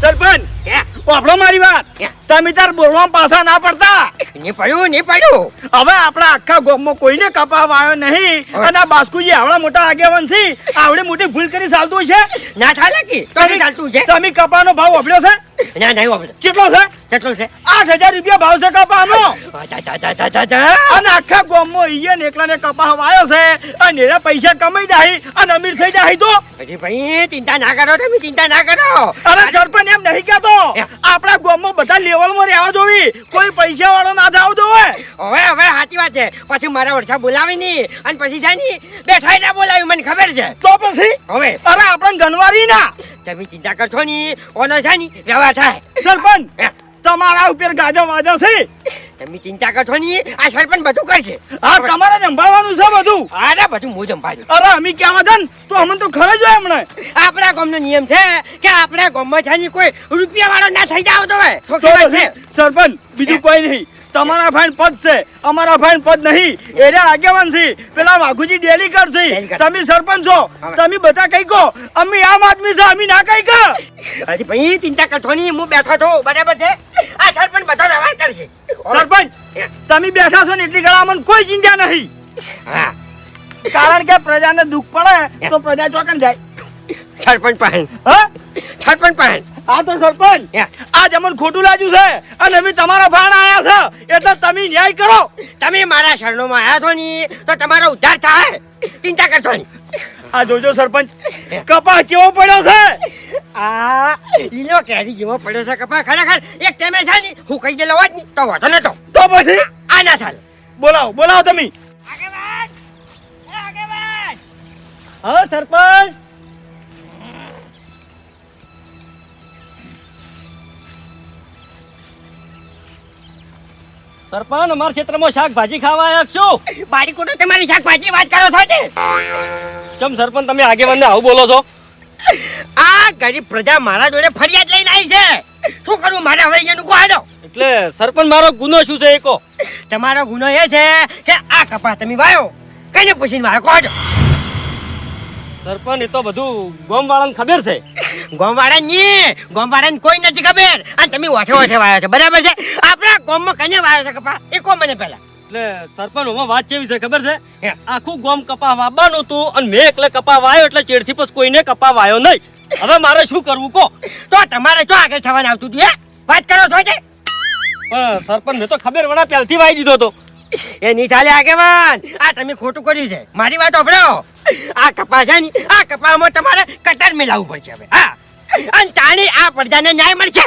સરપંચ હે? મારી વાત. તમે તાર બોલવા પાછા ના પડતા. નહીં પડ્યું નહીં પડ્યું. હવે આપણા આખા ગામમાં કોઈને કપાવ આવ્યો નહીં. અને આ બાસ્કુજી આવડા મોટા આગેવાન છે. આવડી મોટી ભૂલ કરી ચાલતું છે. ના ચાલે કે? ચાલતું છે. તમે કપાનો ભાવ વાપર્યો છે? ના નહીં વાપરે કેટલો છે? કેટલો છે? આઠ હજાર રૂપિયા ભાવ છે કપાનો. અને આખા ગામમાં ઈયે ને એકલાને કપા વાયો છે. અને એના પૈસા કમાઈ જાય અને અમીર થઈ જાય તો. અરે ભાઈ ચિંતા ના કરો તમે ચિંતા ના કરો. અરે સરપંચ એમ નહીં કહેતો. આપણા ગામમાં બધા લેવલમાં રહેવા જોવી. કોઈ પૈસા વાળો ના થાવ જોવે હવે હવે સાચી વાત છે. પછી મારા વર્ષા બોલાવી ની અને પછી જાય ની બેઠાઈ ના બોલાવી મને ખબર છે. તો પછી? હવે. અરે આપણે ગણવારી ના તમે ચિંતા કરશો ની ઓનો છે ની વ્યવહાર થાય. સરપંચ તમારા ઉપર ગાજો વાજો છે. તમે ચિંતા કરશો ની આ સરપંચ બધું કરશે. હા તમારે સંભાળવાનું છે બધું. અરે બધું હું સંભાળ્યું અરે અમે ક્યાં ને તો અમને તો ખરે જ હોય હમણે આપણા ગામનો નિયમ છે કે આપણા ગામમાં છે ની કોઈ રૂપિયા વાળો ના થઈ જાવ તો સરપંચ બીજું કોઈ નહીં. તમારા ભાઈ પદ છે. અમારા ભાઈ પદ નહીં. એના આગેવાન છે. પેલા વાઘુજી ડેલી કરશે. તમે સરપંચ છો તમે બધા કઈ કહો અમે આમ આદમી છે અમે ના કઈ કહો હજી ભાઈ ચિંતા કરશો નહીં. હું બેઠો છું. બરાબર છે? આ સરપંચ બધો વ્યવહાર કરશે. સરપંચ તમે બેઠા છો ને એટલી ગળા અમને કોઈ ચિંતા નહીં. હા. કારણ કે પ્રજાને દુઃખ પડે તો પ્રજા ચોકન જાય. સરપંચ પાસે. હા? સરપંચ પાસે. આ તો સરપંચ. હે. આજ અમને ખોટું લાગ્યું છે. અને અમે તમારા ભાણ આયા છે. એટલે તમે ન્યાય કરો. તમે મારા શરણોમાં આવ્યા છો ની તો તમારો ઉદ્ધાર થાય. ચિંતા કરતો ની આ જોજો સરપંચ. કપા ચેવો પડ્યો છે? આ લીલો કેરી જેવો પડ્યો છે કપા ખરેખર એક ટાઈમે છે ની હું કહી ગયેલો હોતની તો વાંધો નતો. તો પછી? આ ના થાય. બોલાવો બોલાવો તમે. આગેવાન! આગેવાન! હા સરપંચ. સરપંચ અમારા ક્ષેત્રમાં શાકભાજી ખાવા આવ્યા છો? બારીકો તો તમારી શાકભાજી વાત કરો છો છે ચમ સરપંચ તમે આગેવાનને આવું બોલો છો? આ ગરીબ પ્રજા મારા જોડે ફરિયાદ લઈને આવી છે. શું કરું? મારે હવે એનું કોડો એટલે સરપંચ મારો ગુનો શું છે એકો? તમારો ગુનો એ છે કે આ કપા તમે વાયો. કઈને પૂછીને વાયો? કોહાડો સરપંચ એ તો બધું ગોમ વાળાને ખબર છે. ગોમવાળા ની ગોમવાળાને કોઈ નથી ખબર. અને તમે ઓછે ઓઠે વાયો છો. બરાબર છે? આપણા ગોમમાં કને વાયો છે કપા? એ કો મને પહેલા. એટલે સરપંચ ઓમાં વાત કેવી છે ખબર છે? આખું ગોમ કપા વાવવાનું હતું અને મેં એકલે કપા વાયો એટલે ચેડથી પછી કોઈને કપા વાયો નહીં. હવે મારે શું કરવું કહો? તો તમારે શું આગળ થવાનું આવતું હતું હે? વાત કરો છો છે પણ સરપંચ મેં તો ખબર વડા પહેલથી વાઈ દીધો હતો. એ નહીં ચાલે આગેવાન. આ તમે ખોટું કર્યું છે. મારી વાત સાંભળો. આ કપા છે ને આ કપામાં તમારે કટર મિલાવવું પડશે હવે. હા. અને તાણી આ પ્રજાને ન્યાય મળશે.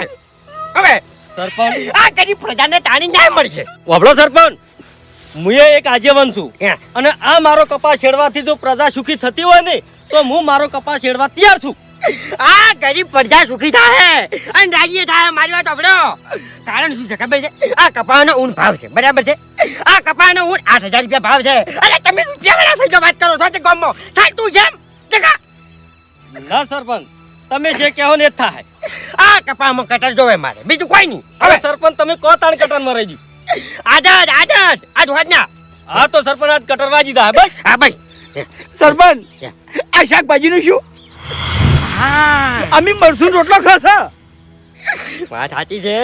હવે. સરપંચ. આ કરી પ્રજાને તાણી ન્યાય મળશે. વાપડો સરપંચ. મુએ એક આજીવન છું. અને આ મારો કપાસ શેડવાથી જો પ્રજા સુખી થતી હોય ને તો હું મારો કપાસ શેડવા તૈયાર છું. આ ગરીબ પ્રજા સુખી થાય અને રાજી થાય મારી વાત આપડો કારણ શું છે ખબર છે? આ કપાનો ઊન ભાવ છે બરાબર છે? આ કપાનો ઊન આઠ હજાર રૂપિયા ભાવ છે. અરે તમે રૂપિયા વાળા થઈ વાત કરો છો તે ગામમાં. ચાલતું જેમ દેખા ના સરપંચ તમે જે કહો ને થાય આ કપામાં કટર જોવે મારે. બીજું કોઈ નહીં. હવે સરપંચ તમે કો તાણ કટરમાં રહી ગયું? આજાદ આજાદ આજ હોત ના હા તો સરપંચ આજ કટર વાજી દા બસ. હા ભાઈ. સરપંચ આ આ શાકભાજીનું શું? હા. અમે મરસું રોટલો ખાશા વાત સાચી છે.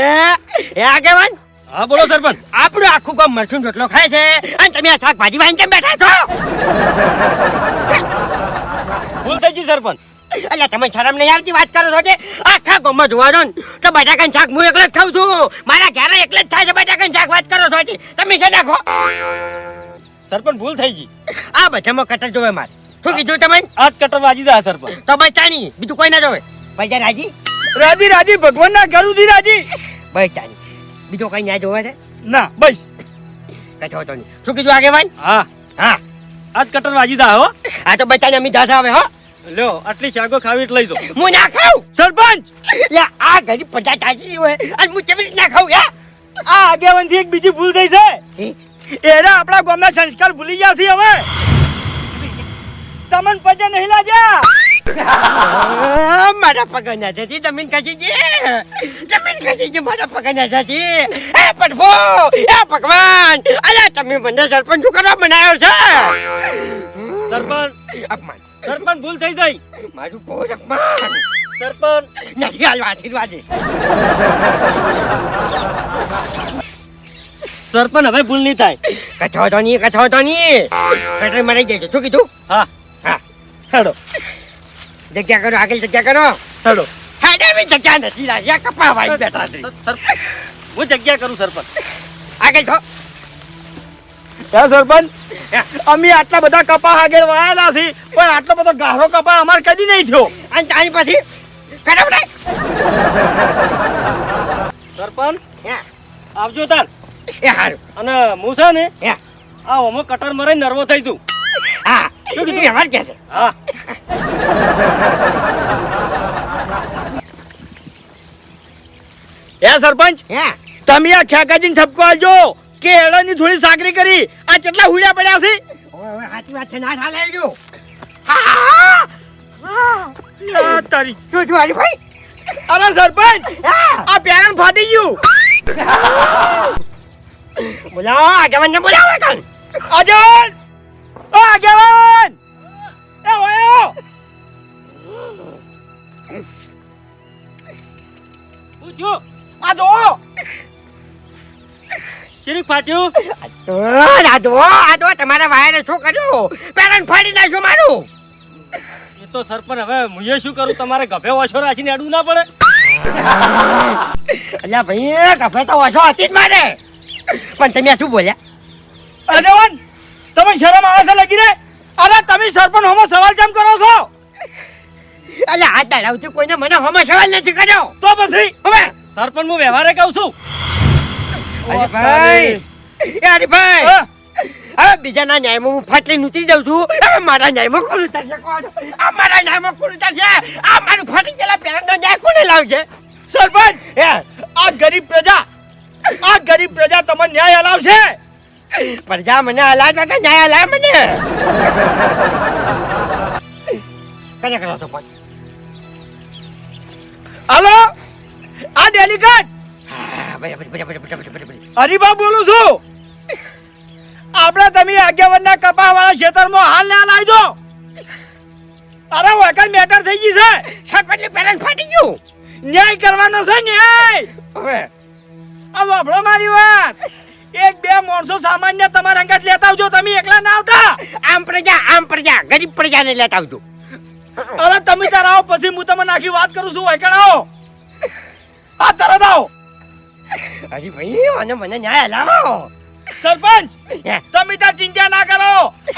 એ આગેવાન હા બોલો સરપંચ. આપણું આખું ગામ મરચું રોટલો ખાય છે. અને તમે આ શાકભાજી વાંચી કેમ બેઠા છો? ભૂલ થઈ ગઈ સરપંચ. એટલે તમે શરમ નહીં આવતી વાત કરો છો કે આખા ગામમાં જોવા દો ને તો બટાકાનું શાક હું એકલો જ ખાઉં છું. મારા ઘરે એકલે જ થાય છે બટાકાનું શાક વાત કરો છો તમે છે નાખો? સરપંચ ભૂલ થઈ ગઈ. આ બધામાં કટર જોવે મારે. શું કીધું તમે? આજ કટર વાજી દા સરપંચ તો બચતા નહીં બીજું કોઈ ના જોવે. પૈસા રાજી. રાજી રાજી ભગવાનના ઘર ઉધી રાજી. ભાઈ નહીં બીજો કઈ ના જોવે છે? ના બસ. કચો તો નહીં. શું કીધું ભાઈ? હા. હા. આજ કટર વાજી દા હો. આ તો બચાને અમી દાદા આવે હો. લ્યો આટલી શાકો ખાવી લઈ દો હું ના ખાઉં? સરપંચ! યા આ ગરીબ પ્રજા તાજી હોય. અને હું કેવી રીતના ખાઉં યા? આ આગેવાનથી એક બીજી ભૂલ થઈ છે. એરા આપણા ગામના સંસ્કાર ભૂલી ગયા છે હવે તમને પચા નહીં લાગ્યા મારા પગના જતી થતી જમીન ખસી છે જમીન ખસી છે મારા પગના થતી એ પ્રભુ એ ભગવાન. અલ્યા તમે મને સરપંચ શું કરવા બનાવ્યો છે. સરપંચ અપમાન. સરપંચ ભૂલ થઈ ગઈ. મારું બહુ અપમાન. સરપંચ. નથી હાલવા આશીર્વાદ. સરપંચ હવે ભૂલ નહીં થાય. કથો તો નહીં કથો તો નહીં કટર મરાઈ જાય છે શું કીધું? હા. હેડો. જગ્યા કરો આગળ જગ્યા કરો. હેડો. હેડે બી જગ્યા નથી લાગ્યા કપા વાઈ બેઠા છે. સરપંચ હું જગ્યા કરું સરપંચ. આગળ થો હે સરપંચ. અમે આટલા બધા કપા આગળ વાયેલા છે પણ આટલો બધો ગારો કપા અમારે કદી નહીં થયો. અને તારી પછી કરાવ નહીં સરપંચ હે, આવજો તાર. એ હારું. અને હું છે ને હે, આ ઓમો કટર મરાઈ નર્વો થઈ તું હા. એ વ્યવહાર કે છે? હા. હે સરપંચ? તમે આ ખેકાજીને ઠપકો આલજો કે એળોની થોડી સાકરી કરી. આ કેટલા હુડ્યા પડ્યા છે? સાચી વાત છે ના ચાલે એડું. આ તારી શું થયું ભાઈ અરે સરપંચ આ પેરણ ફાટી ગયું. બોલાવો આગેવાનને બોલાવો કાન અજન ઓ આગેવાન! એ આ જો શરીક ફાટ્યું? આ દો તમારા વાયરે શું કર્યું? પેરણ ફાડી નાખ્યું મારું. એ તો સરપંચ હવે હું શું કરું? તમારે ગભે ઓછો રાખીને અડવું ના પડે. અલ્યા ભાઈ ગભે તો ઓછો હતી જ મારે. પણ તમે શું બોલ્યા? અજવાન તમે શરમ આવે છે લગી રે? અરે તમે સરપંચ હોમો સવાલ કેમ કરો છો? અલ્યા હાથ દાડાવતી કોઈને મને હોમો સવાલ નથી કર્યો. તો પછી હવે સરપંચ હું વ્યવહારે કહું છું. હરીભાઈ એ અરે હા. હવે બીજાના ન્યાયમાં હું ફાટલી નૂતરી જાઉં છું. હવે મારા ન્યાયમાં કોણ ઉતરશે કોણ? આ મારા ન્યાયમાં કોણ ઉતરશે? આ મારું ફાટી ગયેલા પેરણનો ન્યાય કોને લાવશે? સરપંચ હે? આ ગરીબ પ્રજા આ ગરીબ પ્રજા તમને ન્યાય અલાવશે? પ્રજા મને હલા તો ન્યાય હલા મને. કને કરો તો પણ હલો? આ ડેલિકેટ હા, બરાબર બરાબર બરાબર બરાબર હરિભા બોલું છું. આપણે તમે આગેવાનના કપા વાળા ખેતરમાં હાલ ના લાવજો અરે વકલ મેટર થઈ ગઈ છે. સરપંચની પેરેન્ટ ફાટી ગયું. ન્યાય કરવાનો છે ન્યાય. હવે? આ આપણો મારી વાત. એક બે માણસો સામાન્ય તમારા અંગત લેતા આવજો તમે એકલા ના આવતા. આમ પ્રજા આમ પ્રજા ગરીબ પ્રજાને લેતા આવજો. અરે તમે તાર આવો પછી હું તમને આખી વાત કરું છું વૈકણ આવો. આ તરત આવો. હજી ભાઈ મને મને ન્યાય લાવો સરપંચ. તમે તાર ચિંતા ના કરો.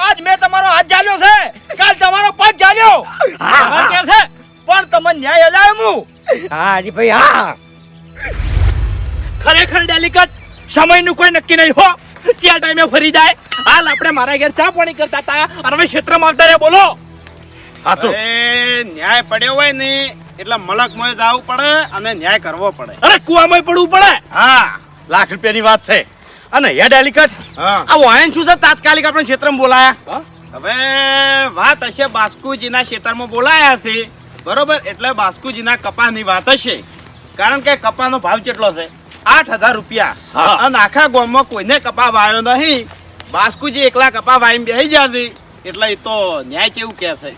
આજ મેં તમારો હાથ જાલ્યો છે. કાલ તમારો પગ જાલ્યો હા કે છે. પણ તમને ન્યાય હલાવે હું. હા હજી ભાઈ હા. ખરેખર ડેલિકેટ સમયનું કોઈ નક્કી નહીં હો. ત્યાં ટાઈમે ફરી જાય હાલ આપણે મારા ઘેર ચા પાણી કરતા હતા. અને ક્ષેત્રમાં આવતા રહ્યા બોલો. હાચું. ન્યાય પડ્યો હોય ને એટલે મલક મોય જવું પડે અને ન્યાય કરવો પડે. અરે કુવામાં પડવું પડે. હા. લાખ રૂપિયાની વાત છે. અને હે ડેલિકેટ આ વાયન શું છે તાત્કાલિક આપણે ક્ષેત્રમાં બોલાયા. હવે વાત હશે બાસ્કુજીના ક્ષેત્રમાં બોલાયા છે. બરોબર? એટલે બાસ્કુજીના કપાની વાત હશે. કારણ કે કપાનો ભાવ કેટલો છે? આઠ હજાર રૂપિયા. અને આખા ગામમાં કોઈને કપા વાયો નહીં. બાસ્કુજી એકલા કપા વાઈને બેસી જશે એટલે એ તો ન્યાય કેવું છે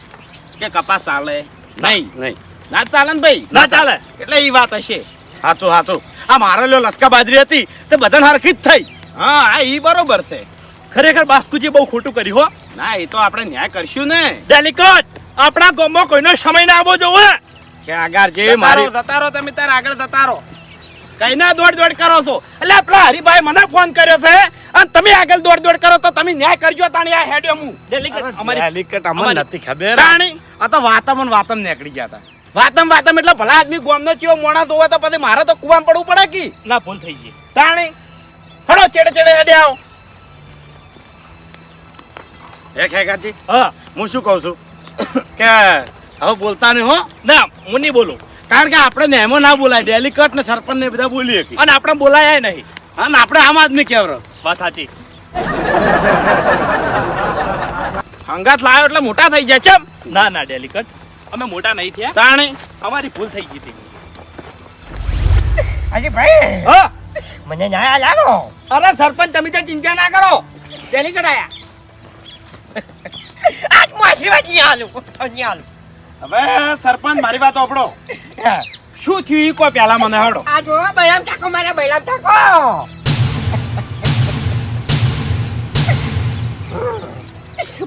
કે કપા ચાલે? નહીં. નહીં. ના ચાલે ને ભાઈ? ના ચાલે. એટલે એ વાત હશે. સાચું સાચું આ મારે લ્યો લસકા બાજરી હતી તે બધાને હરખી જ થઈ. હા આ એ બરોબર છે. ખરેખર બાસ્કુજી બહુ ખોટું કર્યું હો. ના એ તો આપણે ન્યાય કરશું ને. ડેલિકટ આપણા ગામમાં કોઈનો સમય ના આવવો જોવે કે આગળ જે જતા મારી રહો, જતા રહો તમે તાર આગળ જતા રહો કઈ ના દોડ દોડ કરો છો? એટલે પેલા હરિભાઈ મને ફોન કર્યો છે અને તમે આગળ દોડ દોડ કરો તો તમે ન્યાય કરજો તાણી આ હેડ્યો હું. ડેલિકેટ અમારી ડેલિકેટ અમને નથી ખબર. તાણી આ તો વાતમ અને વાતમ નીકળી ગયા હતા. વાતમ વાતમ એટલે ભલા આદમી ગોમનો ચિયો મોણસ હોય તો પછી મારે તો કુવામ પડવું પડે કી? ના ભૂલ થઈ ગઈ. તાણી હડો ચેડે ચેડે હેડે આવો. હે ખેગાજી હા. હું શું કહું છું? કે હવે બોલતા નહીં હો. ના હું નહીં બોલું. કારણ કે આપણે નેમો ના બોલાય ડેલિકટ ને સરપંચ ને બધા બોલીએ અને આપણે બોલાયા નહીં. અને આપણે આમ આદમી કેવરો વાત સાચી. હંગાત લાવ્યો એટલે મોટા થઈ જાય છે ના ના ડેલિકટ અમે મોટા નહીં થયા. તાણે. અમારી ભૂલ થઈ ગઈ હતી. હજી ભાઈ હા? મને ન્યાય લાવો અરે સરપંચ તમે તો ચિંતા ના કરો. ડેલિકટ આયા. આજ હું આશીર્વાદ નહીં આલું નહીં હાલું હવે સરપંચ મારી વાત ઓપડો શું થયું ઈ કો પેલા મને હડો. આ જો બૈરામ ઠાકો મારા બૈરામ ઠાકો.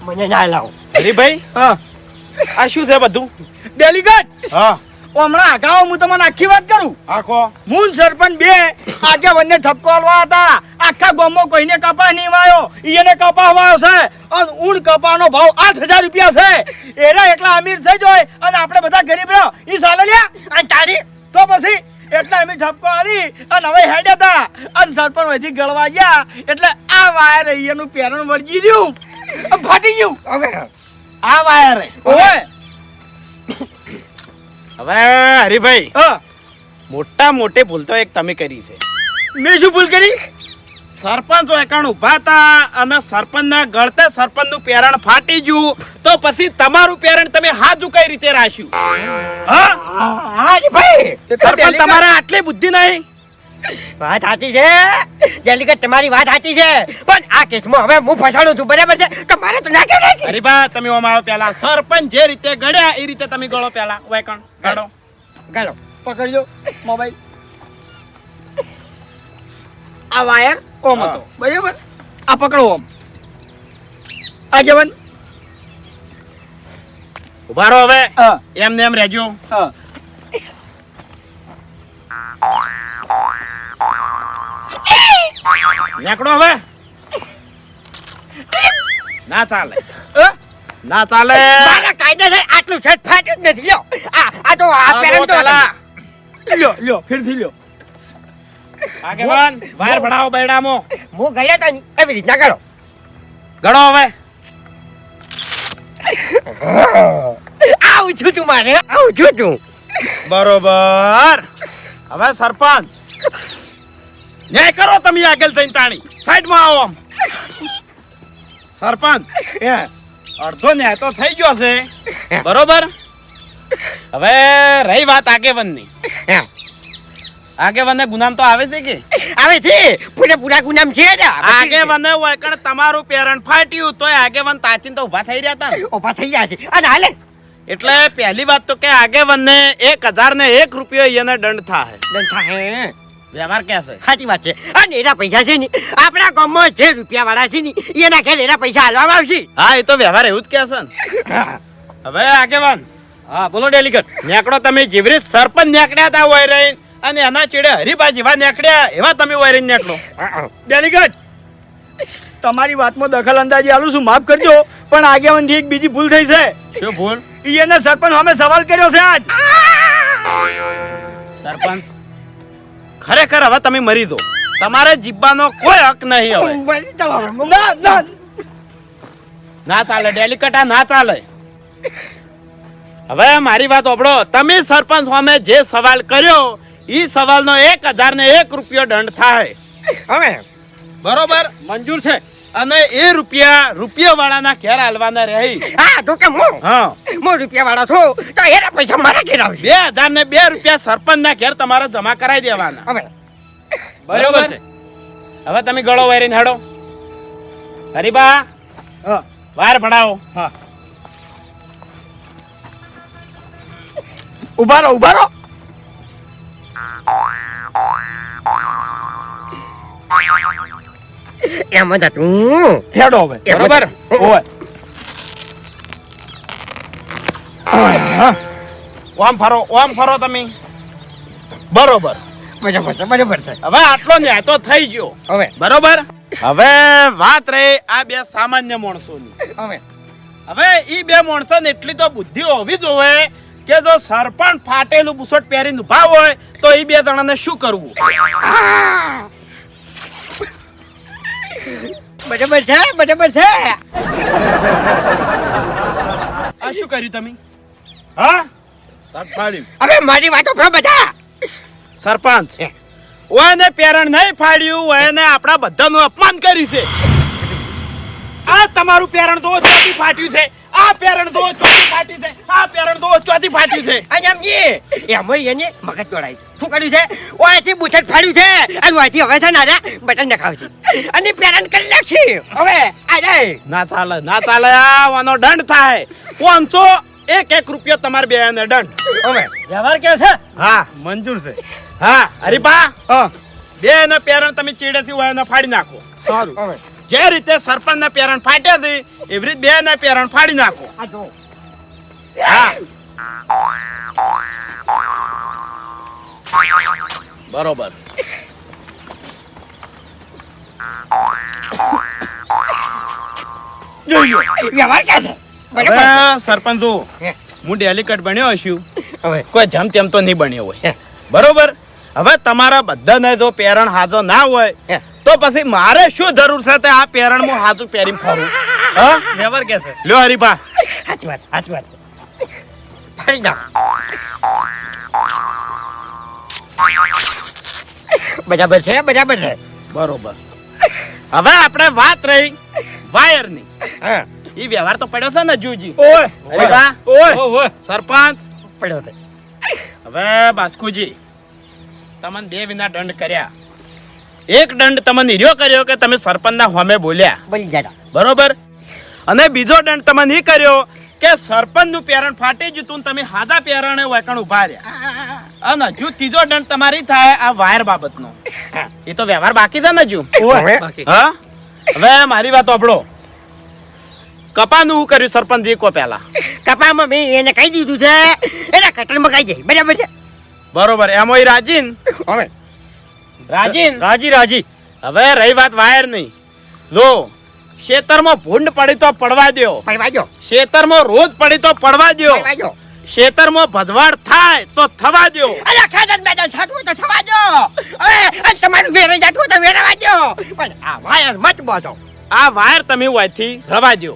મને ના લાવ. હરીભાઈ હા. આ શું છે બધું? ડેલિગેટ? હા. હમણાં અગાઉ હું તમને આખી વાત કરું. આખો હું સરપંચ બે આગે બંને ઠપકો આલવા હતા. આખા ગામમાં કોઈને કપા નહીં વાયો. એને કપા વાયો છે. અને ઊન કપાનો ભાવ આઠ હજાર રૂપિયા છે. એના અમીર થઈ જોય અને આપણે બધા ગરીબ રહો ઈ સાલે લ્યા. અને તારી તો પછી એટલે અમે ઠપકો આલી અને હવે હેડ હતા અને સરપંચ વધી ગળવા ગયા. એટલે આ વાયર અહીંયાનું પેરણ વળગી રહ્યું. ફાટી ગયું. હવે? આ વાયર. ઓય હવે હરીભાઈ હા. મોટા મોટે ભૂલ તો એક તમે કરી છે. મેં શું ભૂલ કરી? સરપંચો એકાણ ઊભા હતા અને સરપંચના ગળતે સરપંચનું પેરણ ફાટી ગયું. તો પછી તમારું પેરણ તમે હાજુ કઈ રીતે રાખ્યું? હા? ભાઈ. સરપંચ તમારે આટલી બુદ્ધિ નહીં? વાત સાચી છે. ડેલિકેટ તમારી વાત સાચી છે. પણ આ કેસમાં હવે હું ફસાણું છું. બરાબર છે? તો મારે તો ના કહેવાય અરે બા તમે ઓમાં આવો પેલા. સરપંચ જે રીતે ગળ્યા એ રીતે તમે ગળો પેલા. વેકણ ગળો. ગળો. પકડજો મોબાઈલ. આ વાયર ઓમ હતો. બરાબર? આ પકડો ઓમ આ જવાન ઉભારો હવે. એમ ને એમ રહેજો. નેકડો હવે. ના ચાલે? ના ચાલે. મારા કાયદેસર આટલું છે ફાટ્યું જ નથી. લ્યો. આ આ તો આ પેરેન્ટ લ્યો લ્યો ફેરથી લ્યો. આગેવાન વાયર ભણાવો બેડામો. હું ગયો તો એવી રીતના કરો. ગણો હવે. આવું છું તું મારે આવું છું તું. બરોબર. હવે સરપંચ. ન્યાય કરો તમે આગળ થઈને તાણી. સાઈડમાં આવો આમ. સરપંચ અડધો ન્યાય તો થઈ ગયો છે. બરોબર? હવે રહી વાત આગેવનની. એમ. આગેવનને ગુનામ તો આવે છે કે? આવે છે. પૂરે પૂરા ગુનામ છે ને. આગેવને વળકણ તમારું પેરણ ફાટ્યું તોય આગેવન તાચીને તો ઊભા થઈ રહ્યા હતા. ઊભા થઈ ગયા છે. અને હાલે. એટલે પહેલી વાત તો કે આગેવનને એક હજાર ને એક રૂપિયો એને દંડ થાય દંડ થાય વ્યવહાર કે છે? સાચી વાત છે. અને એના પૈસા છે ને. આપણા ગામમાં જે રૂપિયા વાળા છે ને એના ઘેર એના પૈસા હાલવામાં આવશે. હા એ તો વ્યવહાર એવું જ કે છે હવે આગેવાન. હા બોલો ડેલિગેટ નેકડો તમે જેવી રીતે સરપંચ નેકડ્યા હતા હોય રહીને અને એના ચેડે હરીબા જેવા નેકડ્યા એવા તમે હોય રહીને નેકડો ડેલિગેટ તમારી વાતમાં દખલ અંદાજી આલું છું માફ કરજો પણ આગેવાનથી એક બીજી ભૂલ થઈ છે. શું ભૂલ? ઈએને સરપંચ અમે સવાલ કર્યો છે આજ. સરપંચ ખરેખર હવે તમે મરી દો. તમારે જીબવાનો કોઈ હક નહીં હવે. ના ના. ના ચાલે ડેલિકટા ના ચાલે. હવે મારી વાત ઓપડો તમે સરપંચ સામે જે સવાલ કર્યો ઈ સવાલનો એક હજાર ને એક રૂપિયો દંડ થાય. હવે. બરોબર? મંજૂર છે. અને એ રૂપિયા રૂપિયા વાળાના ઘેર હાલવાના રહી. હા તો કે હું? હા. હું રૂપિયા વાળા છું તો એના પૈસા મારા ઘેર આવશે. બે હજાર ને બે રૂપિયા સરપંચ ના ઘેર તમારે જમા કરાવી દેવાના. હવે. બરોબર છે. હવે તમે ગળો વારીને હાડો. હરીબા હા. વાર ભણાવો. હા. ઊભા રહો ઊભા રહો એમ જ હતું હેડો હવે. બરોબર? ઓય. ઓમ ફરો ઓમ ફરો તમે. બરોબર. બરાબર છે બરાબર છે હવે આટલો ન્યાય તો થઈ ગયો. હવે. બરોબર? હવે વાત રહી આ બે સામાન્ય માણસોની. હવે. હવે ઈ બે માણસોને એટલી તો બુદ્ધિ હોવી જોઈએ કે જો સરપંચ ફાટેલું બુસટ પહેરીને ઊભા હોય તો એ બે જણાને શું કરવું? બરાબર છે બરાબર છે. આ શું કર્યું તમે? હા? સરપાડ્યું અરે મારી વાતો પર બધા. સરપંચ ઓને ઓયને પેરણ નહીં ફાડ્યું ઓને આપણા બધાનું અપમાન કર્યું છે. આ તમારું પેરણ તો ફાટ્યું છે. આ પેરણ તો ચોથી ફાટી છે. આ પેરણ તો ચોથી ફાટ્યું છે. અને આમ એ એમાં એને મગજ દોડાય શું કર્યું છે? ઓયાથી બુછટ ફાડ્યું છે. અને ઓયાથી હવે છે નાના બટન નખાવ છે. અને પેરણ કરી નાખશે હવે આ જાય. ના ચાલે ના ચાલે આ વાનો દંડ થાય. પાંચસો એક એક રૂપિયો તમારે બે ને દંડ. હવે વ્યવહાર કે છે? હા. મંજૂર છે. હા હરીપા હા. બે ને પેરણ તમે ચીડેથી હોય ફાડી નાખો. સારું. અમે. જે રીતે સરપંચ ના પેરણ ફાટ્યા છે એવી રીતે બે ના પેરણ ફાડી નાખો. હા. બરોબર. સરપંચ હું. ડેલિકેટ બન્યો હશું. હવે. કોઈ જેમ તેમ તો નહીં બન્યો હોય. બરોબર? હવે તમારા બધાને જો પેરણ હાજર ના હોય. તો પછી મારે શું જરૂર છે તે આ પેરણ હું હાથું પહેરીને ફરું? હા? વ્યવહાર કે છે? લ્યો હરીફા. સાચી વાત સાચી વાત. ફરી બરાબર છે બરાબર છે. બરોબર. હવે આપણે વાત રહી વાયરની. હા. ઈ વ્યવહાર તો પડ્યો છે ને જુજી. ઓય. હરીપા ઓય. સરપંચ. પડ્યો છે. હવે બાસ્કુજી તમને બે વિના દંડ કર્યા. એક દંડ તમને હીર્યો કર્યો કે તમે સરપંચના હોમે બોલ્યા? બોલી જતા બરોબર? અને બીજો દંડ તમને એ કર્યો કે સરપંચનું પેરણ ફાટી જતું તમે હાદા પેરણે વેકણ ઊભા રહ્યા. અને હજુ ત્રીજો દંડ તમારી થાય આ વાયર બાબતનો. એ તો વ્યવહાર બાકી છે ને હજુ? હવે હા? હવે? મારી વાત આપણો કપાનું હું કર્યું સરપંચ જી કો પહેલા? કપામાં મેં એને કહી દીધું છે. એના કટરમાં કહી દે. બરાબર છે? બરોબર. એમાં ઈ રાજીન? હવે? રાજીન. રાજી રાજી. હવે રહી વાત વાયર નહીં જો ખેતરમાં ભૂંડ પડી તો પડવા દ્યો. પડવા માં ખેતરમાં રોજ પડી તો પડવા દ્યો. પડવા માં ખેતરમાં ભદવાડ થાય તો થવા દ્યો. અરે ખાડન બેડન થતું તો થવા દો અરે તમારું વેરે જતું તો વેરવા દો પણ આ વાયર મત બોધો આ વાયર તમે વાયથી રવા દો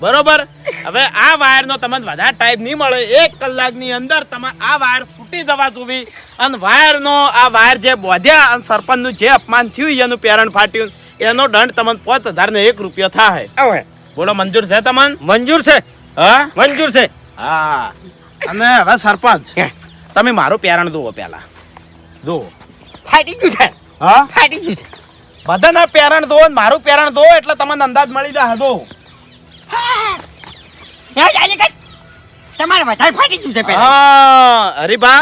બરોબર? હવે આ વાયરનો તમને વધારે ટાઈમ નહીં મળે. એક કલાકની અંદર તમે આ વાયર છૂટી જવા જોવી. અને વાયરનો આ વાયર જે બોધ્યા અને સરપંચનું જે અપમાન થયું એનું પેરણ ફાટ્યું. એનો દંડ તમને પાંચ હજાર ને એક રૂપિયો થાય બોલો મંજૂર છે તમને? મંજૂર છે. હા? મંજૂર છે. હા. અને હવે સરપંચ તમે મારું પેરણ જુઓ પેલા જુઓ. ફાટી ગયું છે. હા? ફાટી ગયું છે. બધાના પેરણ દો મારું પેરણ દો એટલે તમને અંદાજ મળી જાય જો હે. કઈ? તમારે વધારે ફાટી ગયું છે હા હરીબા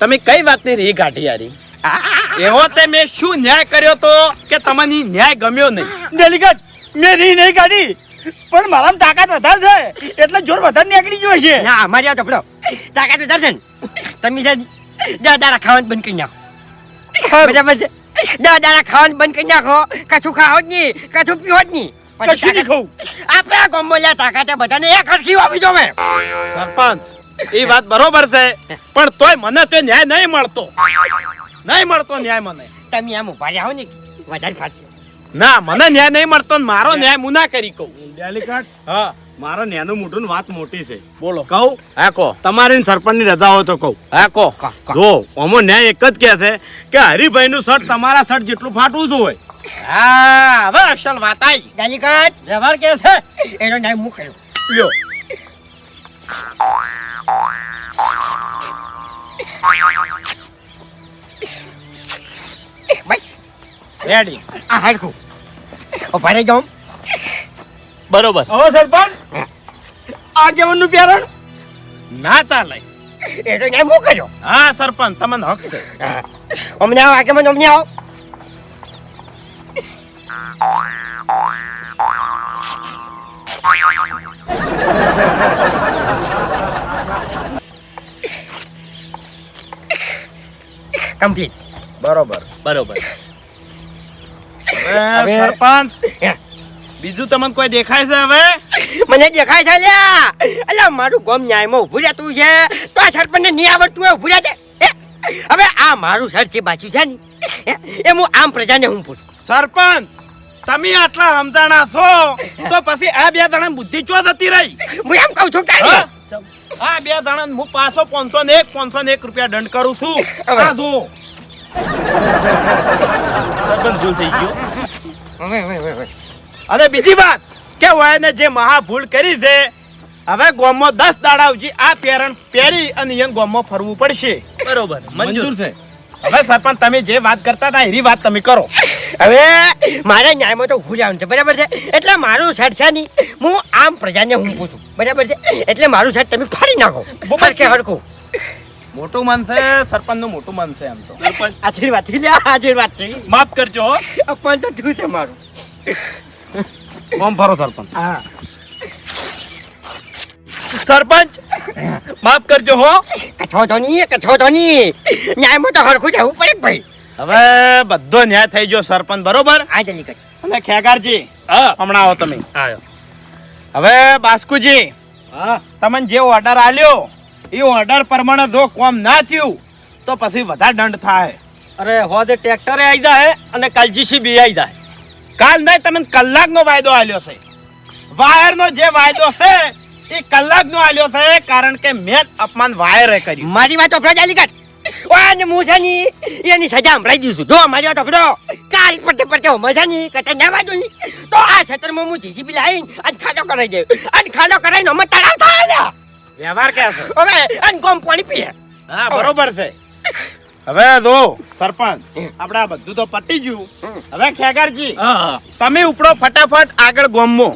તમે કઈ વાતની રી કાઢી યારી એવો તે મેં શું ન્યાય કર્યો તો કે તમને ન્યાય ગમ્યો નહીં? દેલીગત મેં રી નહીં કાઢી પણ મારામાં તાકાત વધારે છે એટલે જોર વધારે નીકળી ગયો છે. ના અમારી આ તપડો તાકાત વધારે છે ને. તમે દાડા ખાવાનું બંધ કરી નાખો. બરાબર છે? દસ દાડા ખાવાનું બંધ કરી નાખો. કશું ખાઓ જ નહીં કશું પીવો જ નહીં કશું નહીં ખાવું. આપણે આ ગોમ્બોલિયા તાકાતે બધાને એક હરખી વાવી દો મેં સરપંચ એ વાત બરોબર છે. પણ તોય મને તો ન્યાય નહીં મળતો. નહીં મળતો ન્યાય મને. તમે આમ ઊભા રહ્યા હો ને વધારે ફાટશે. ના મને ન્યાય નહીં મળતો ને મારો ન્યાય હું ના કરી કહું. ડેલિકેટ હા. મારા નેનું મોટું વાત મોટી છે. બોલો. કહું હા કો તમારી સરપંચની રજા હોય તો કહું. હા કો કો, કો. જો અમો ન્યાય એક જ કહે છે કે હરિભાઈ નું શર્ટ તમારા શર્ટ જેટલું ફાટવું જ હોય. હા હવે અસલ વાત આવી ડેલિકેટ વ્યવહાર કે છે? એનો નામ હું કર્યો? લ્યો. રેડી આ હાડકું ઊભા રહી જાઓ બરોબર. હવે સરપંચ આગેવાનનું પ્યારણ? ના ચાલે. એટલે નામ હું કર્યો હા સરપંચ તમને હક છે. અમને આવો આગળ મને અમને આવો. કમ્પ્લીટ બરોબર. બરોબર. હવે સરપંચ. બીજું તમને કોઈ દેખાય છે હવે? મને દેખાય છે લ્યા. અલ્યા મારું ગમ ન્યાયમાં ઊભું રહેતું છે. તો આ સરપંચને નહીં આવડતું હોય ઊભું રહેતે? હવે આ મારું સર છે બાજુ છે ને? એ હું આમ પ્રજાને હું પૂછું. સરપંચ તમે આટલા સમજાણા છો? તો પછી આ બે જણા બુદ્ધિ ચો જતી રહી? હું એમ કહું છું કે આ બે જણા હું પાછો પાંચસો ને એક પાંચસો ને એક રૂપિયા દંડ કરું છું. આ જુઓ. સરપંચ ભૂલ થઈ ગયો. હવે હવે હવે. અને બીજી વાત કે વાયને જે મહાભૂલ કરી છે હવે ગોમમાં દસ દાડા સુધી આ પેરણ પહેરી અને અહીંયા ગોમમાં ફરવું પડશે. બરોબર. મંજૂર. છે. હવે સરપંચ તમે જે વાત કરતા હતા એની વાત તમે કરો. હવે મારે ન્યાયમાં તો ઊભું રહેવાનું છે બરાબર છે? એટલે મારું શર્ટ છે નહીં હું આમ પ્રજાને હું પૂછું બરાબર છે? એટલે મારું શર્ટ તમે ફાડી નાખો કે હરકું મોટું મન છે સરપંચનું મોટું મન છે એમ તો. સરપંચ આશીર્વાદથી લે આશીર્વાદથી. માફ કરજો. અપમાન તો થયું છે મારું. ઓમ ફરો સરપંચ. હા. સરપંચ માફ કરજો હો. કઠો તો નહીં કઠો તો નહીં ન્યાયમાં તો હરખું જવું પડે ભાઈ. હવે બધો ન્યાય થઈ ગયો સરપંચ બરોબર? આ જલ્દી કર અને ખેગારજી હમણાં આવો તમે. આયો. હવે બાસ્કુજી હા. તમને જે ઓર્ડર આલ્યો એ ઓર્ડર પ્રમાણે જો કોમ ના થયું તો પછી વધારે દંડ થાય. અરે હોદે ટ્રેક્ટરે આવી જાય અને કાલ જીસીબી આવી જાય કાલ નહીં તમને કલાકનો વાયદો આલ્યો છે. વાયરનો જે વાયદો છે એ કલાકનો આલ્યો છે કારણ કે મેં અપમાન વાયરે કર્યું. મારી વાત અફડા ચાલી કાઢ. ઓને અને હું છે ની એની સજા સંભળાઈ દઉં છું. જો મારી વાત અફડો કાલ પડતે પડતે મજા નહીં કટે ના વાંધો નહીં તો આ ક્ષેત્રમાં હું જીસીબી લાવીને આજ ખાડો કરાઈ દે અને ખાડો કરાઈને અમે તળાવ થાય વ્યવહાર કે હવે અને ગોમ પાણી પીએ. હા બરોબર છે. હવે જો સરપંચ આપણે આ બધું તો પટી ગયું. હવે ખેગરજી હા હા. તમે ઉપડો ફટાફટ આગળ ગોમો.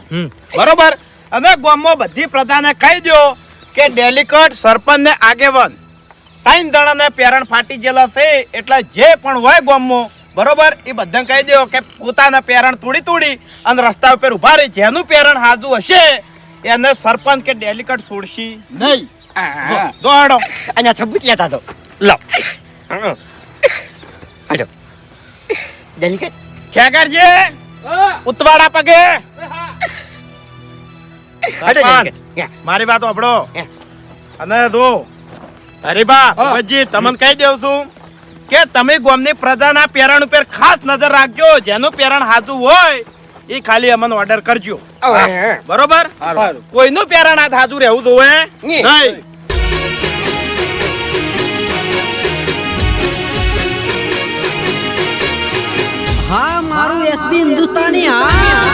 બરોબર? અને ગોમો બધી પ્રજાને કહી દો કે ડેલિકટ સરપંચ ને આગેવન. ત્રણ જણાને પેરણ ફાટી ગયેલા છે એટલે જે પણ હોય ગોમો. બરોબર? એ બધાને કહી દો કે પોતાના પેરણ તોડી તોડી અને રસ્તા ઉપર ઊભા રહી. જેનું પેરણ હાજુ હશે એને સરપંચ કે ડેલિકટ છોડશી નહીં. દોડો અહીંયા છબૂત લેતા તો. લાવ હાલો ડેલિકેટ ખેગારજી ઉતવાડા પગે? મારી વાત આપડો. અને જો હરીબા ભગતજી તમને કહી દઉં છું કે તમે ગોમની પ્રજાના પેરણ ઉપર ખાસ નજર રાખજો. જેનું પેરણ હાજુ હોય એ ખાલી અમને ઓર્ડર કરજો. બરોબર? કોઈનું પેરણ આ હાજુ રહેવું જોવે? નહીં. हिंदुस्तानी हाँ